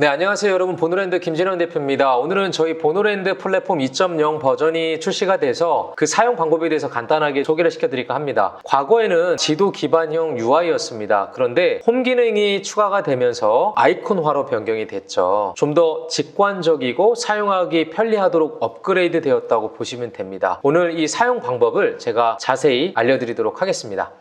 네, 안녕하세요 여러분. 보노랜드 김진원 대표입니다. 오늘은 저희 보노랜드 플랫폼 2.0 버전이 출시가 돼서 그 사용 방법에 대해서 간단하게 소개를 시켜드릴까 합니다. 과거에는 지도 기반형 UI였습니다. 그런데 홈 기능이 추가가 되면서 아이콘화로 변경이 됐죠. 좀 더 직관적이고 사용하기 편리하도록 업그레이드 되었다고 보시면 됩니다. 오늘 이 사용 방법을 제가 자세히 알려드리도록 하겠습니다.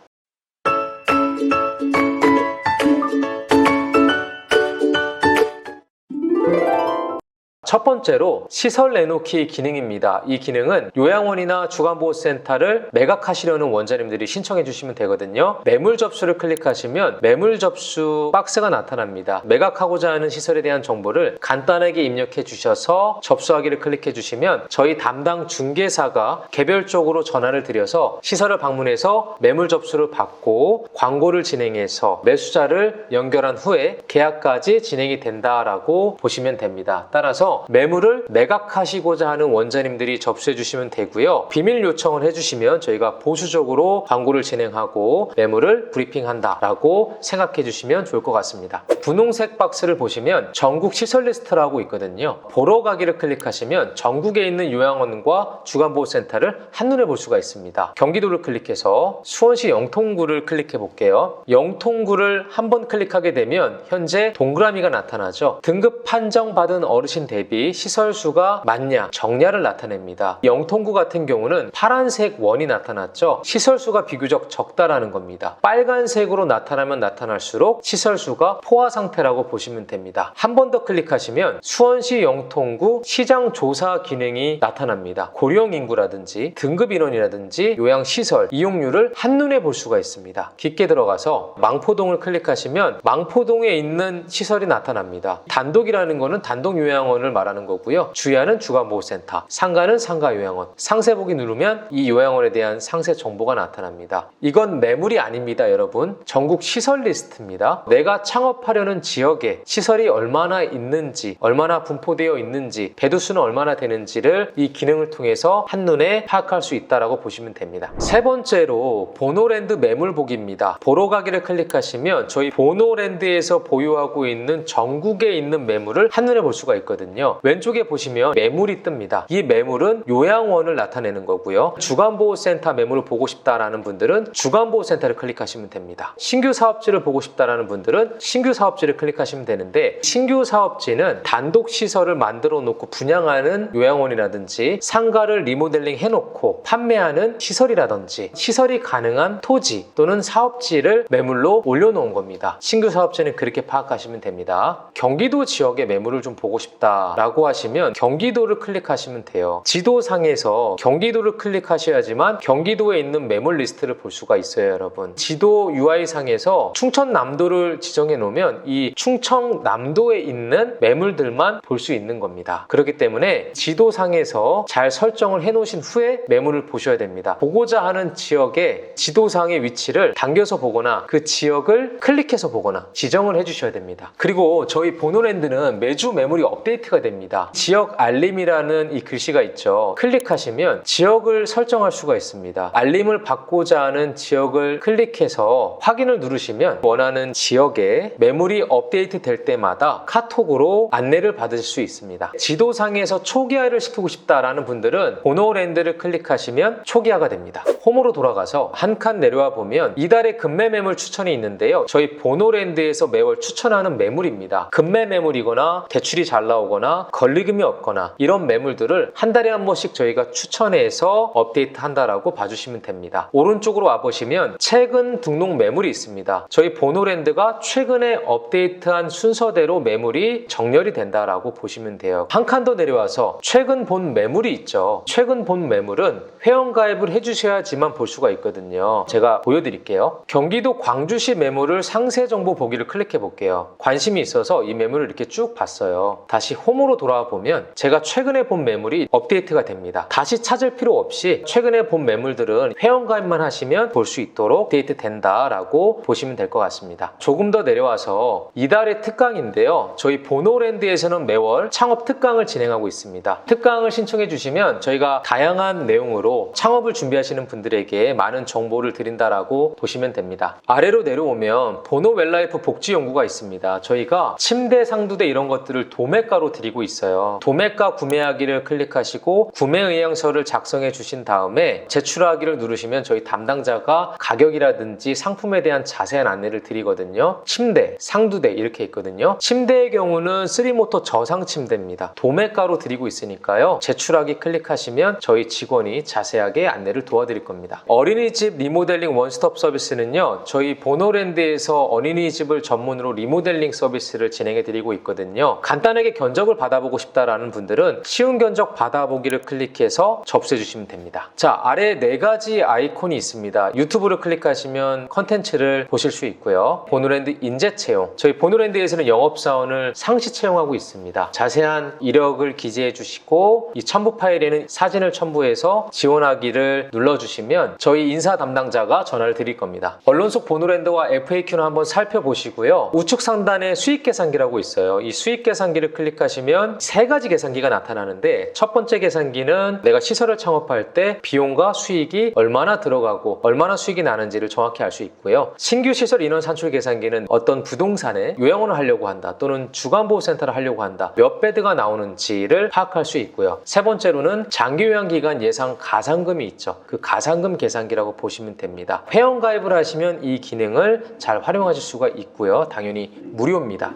첫 번째로 시설 내놓기 기능입니다. 이 기능은 요양원이나 주간보호센터를 매각하시려는 원장님들이 신청해 주시면 되거든요. 매물 접수를 클릭하시면 매물 접수 박스가 나타납니다. 매각하고자 하는 시설에 대한 정보를 간단하게 입력해 주셔서 접수하기를 클릭해 주시면 저희 담당 중개사가 개별적으로 전화를 드려서 시설을 방문해서 매물 접수를 받고 광고를 진행해서 매수자를 연결한 후에 계약까지 진행이 된다라고 보시면 됩니다. 따라서 매물을 매각하시고자 하는 원자님들이 접수해 주시면 되고요. 비밀 요청을 해주시면 저희가 보수적으로 광고를 진행하고 매물을 브리핑한다라고 생각해 주시면 좋을 것 같습니다. 분홍색 박스를 보시면 전국 시설 리스트라고 있거든요. 보러 가기를 클릭하시면 전국에 있는 요양원과 주간보호센터를 한눈에 볼 수가 있습니다. 경기도를 클릭해서 수원시 영통구를 클릭해 볼게요. 영통구를 한 번 클릭하게 되면 현재 동그라미가 나타나죠. 등급 판정받은 어르신 대비 시설 수가 많냐, 적냐를 나타냅니다. 영통구 같은 경우는 파란색 원이 나타났죠. 시설 수가 비교적 적다라는 겁니다. 빨간색으로 나타나면 나타날수록 시설 수가 포화 상태라고 보시면 됩니다. 한 번 더 클릭하시면 수원시 영통구 시장 조사 기능이 나타납니다. 고령 인구라든지 등급 인원이라든지 요양 시설 이용률을 한눈에 볼 수가 있습니다. 깊게 들어가서 망포동을 클릭하시면 망포동에 있는 시설이 나타납니다. 단독이라는 거는 단독 요양원을 말하는 거고요. 주야는 주간보호센터, 상가는 상가요양원. 상세 보기 누르면 이 요양원에 대한 상세 정보가 나타납니다. 이건 매물이 아닙니다, 여러분. 전국 시설 리스트입니다. 내가 창업하려 는 지역에 시설이 얼마나 있는지, 얼마나 분포되어 있는지, 배두수는 얼마나 되는지를 이 기능을 통해서 한눈에 파악할 수 있다라고 보시면 됩니다. 세 번째로 보노랜드 매물 보기입니다. 보러 가기를 클릭하시면 저희 보노랜드에서 보유하고 있는 전국에 있는 매물을 한눈에 볼 수가 있거든요. 왼쪽에 보시면 매물이 뜹니다. 이 매물은 요양원을 나타내는 거고요. 주간보호센터 매물을 보고 싶다라는 분들은 주간보호센터를 클릭하시면 됩니다. 신규 사업지를 보고 싶다라는 분들은 신규 사업 지를 클릭하시면 되는데 신규 사업지는 단독 시설을 만들어 놓고 분양하는 요양원이라든지 상가를 리모델링 해놓고 판매하는 시설이라든지 시설이 가능한 토지 또는 사업지를 매물로 올려놓은 겁니다. 신규 사업지는 그렇게 파악하시면 됩니다. 경기도 지역의 매물을 좀 보고 싶다라고 하시면 경기도를 클릭하시면 돼요. 지도상에서 경기도를 클릭하셔야지만 경기도에 있는 매물 리스트를 볼 수가 있어요, 여러분. 지도 UI상에서 충청남도를 지정해 놓으 면 이 충청남도에 있는 매물들만 볼 수 있는 겁니다. 그렇기 때문에 지도상에서 잘 설정을 해 놓으신 후에 매물을 보셔야 됩니다. 보고자 하는 지역의 지도상의 위치를 당겨서 보거나 그 지역을 클릭해서 보거나 지정을 해 주셔야 됩니다. 그리고 저희 보노랜드는 매주 매물이 업데이트가 됩니다. 지역 알림이라는 이 글씨가 있죠. 클릭하시면 지역을 설정할 수가 있습니다. 알림을 받고자 하는 지역을 클릭해서 확인을 누르시면 원하는 지역에 매물이 업데이트 될 때마다 카톡으로 안내를 받으실 수 있습니다. 지도상에서 초기화를 시키고 싶다라는 분들은 보노랜드를 클릭하시면 초기화가 됩니다. 홈으로 돌아가서 한 칸 내려와 보면 이달의 급매 매물 추천이 있는데요. 저희 보노랜드에서 매월 추천하는 매물입니다. 급매 매물이거나 대출이 잘 나오거나 권리금이 없거나 이런 매물들을 한 달에 한 번씩 저희가 추천해서 업데이트 한다라고 봐주시면 됩니다. 오른쪽으로 와보시면 최근 등록 매물이 있습니다. 저희 보노랜드가 최근에 업 데이트한 순서대로 매물이 정렬이 된다라고 보시면 돼요. 한 칸 더 내려와서 최근 본 매물이 있죠. 최근 본 매물은 회원가입을 해주셔야지만 볼 수가 있거든요. 제가 보여드릴게요. 경기도 광주시 매물을 상세 정보 보기를 클릭해 볼게요. 관심이 있어서 이 매물을 이렇게 쭉 봤어요. 다시 홈으로 돌아와 보면 제가 최근에 본 매물이 업데이트가 됩니다. 다시 찾을 필요 없이 최근에 본 매물들은 회원가입만 하시면 볼 수 있도록 업데이트 된다라고 보시면 될 것 같습니다. 조금 더 내려와서 이달의 특강인데요. 저희 보노랜드에서는 매월 창업 특강을 진행하고 있습니다. 특강을 신청해 주시면 저희가 다양한 내용으로 창업을 준비하시는 분들에게 많은 정보를 드린다라고 보시면 됩니다. 아래로 내려오면 보노 웰라이프 복지 연구가 있습니다. 저희가 침대, 상두대 이런 것들을 도매가로 드리고 있어요. 도매가 구매하기를 클릭하시고 구매 의향서를 작성해 주신 다음에 제출하기를 누르시면 저희 담당자가 가격이라든지 상품에 대한 자세한 안내를 드리거든요. 침대, 상 두대 이렇게 있거든요. 침대의 경우는 쓰리모터 저상 침대입니다. 도매가로 드리고 있으니까요. 제출하기 클릭하시면 저희 직원이 자세하게 안내를 도와드릴 겁니다. 어린이집 리모델링 원스톱 서비스는요. 저희 보노랜드에서 어린이집을 전문으로 리모델링 서비스를 진행해 드리고 있거든요. 간단하게 견적을 받아보고 싶다라는 분들은 쉬운 견적 받아보기를 클릭해서 접수해 주시면 됩니다. 자, 아래 네 가지 아이콘이 있습니다. 유튜브를 클릭하시면 컨텐츠를 보실 수 있고요. 보노랜드 인재 채용. 저희 보노랜드에서는 영업사원을 상시 채용하고 있습니다. 자세한 이력을 기재해 주시고 이 첨부 파일에는 사진을 첨부해서 지원하기를 눌러주시면 저희 인사 담당자가 전화를 드릴 겁니다. 언론 속 보노랜드와 FAQ는 한번 살펴보시고요. 우측 상단에 수익 계산기라고 있어요. 이 수익 계산기를 클릭하시면 세 가지 계산기가 나타나는데 첫 번째 계산기는 내가 시설을 창업할 때 비용과 수익이 얼마나 들어가고 얼마나 수익이 나는지를 정확히 알 수 있고요. 신규 시설 인원 산출 계산기는 어떤 부동 산에 요양원을 하려고 한다 또는 주간보호센터를 하려고 한다 몇 베드가 나오는지를 파악할 수 있고요. 세 번째로는 장기 요양 기간 예상 가상금이 있죠. 그 가상금 계산기라고 보시면 됩니다. 회원 가입을 하시면 이 기능을 잘 활용하실 수가 있고요. 당연히 무료입니다.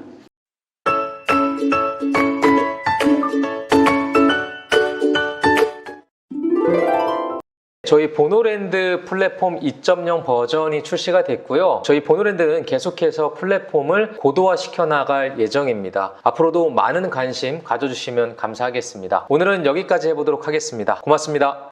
저희 보노랜드 플랫폼 2.0 버전이 출시가 됐고요. 저희 보노랜드는 계속해서 플랫폼을 고도화 시켜 나갈 예정입니다. 앞으로도 많은 관심 가져주시면 감사하겠습니다. 오늘은 여기까지 해보도록 하겠습니다. 고맙습니다.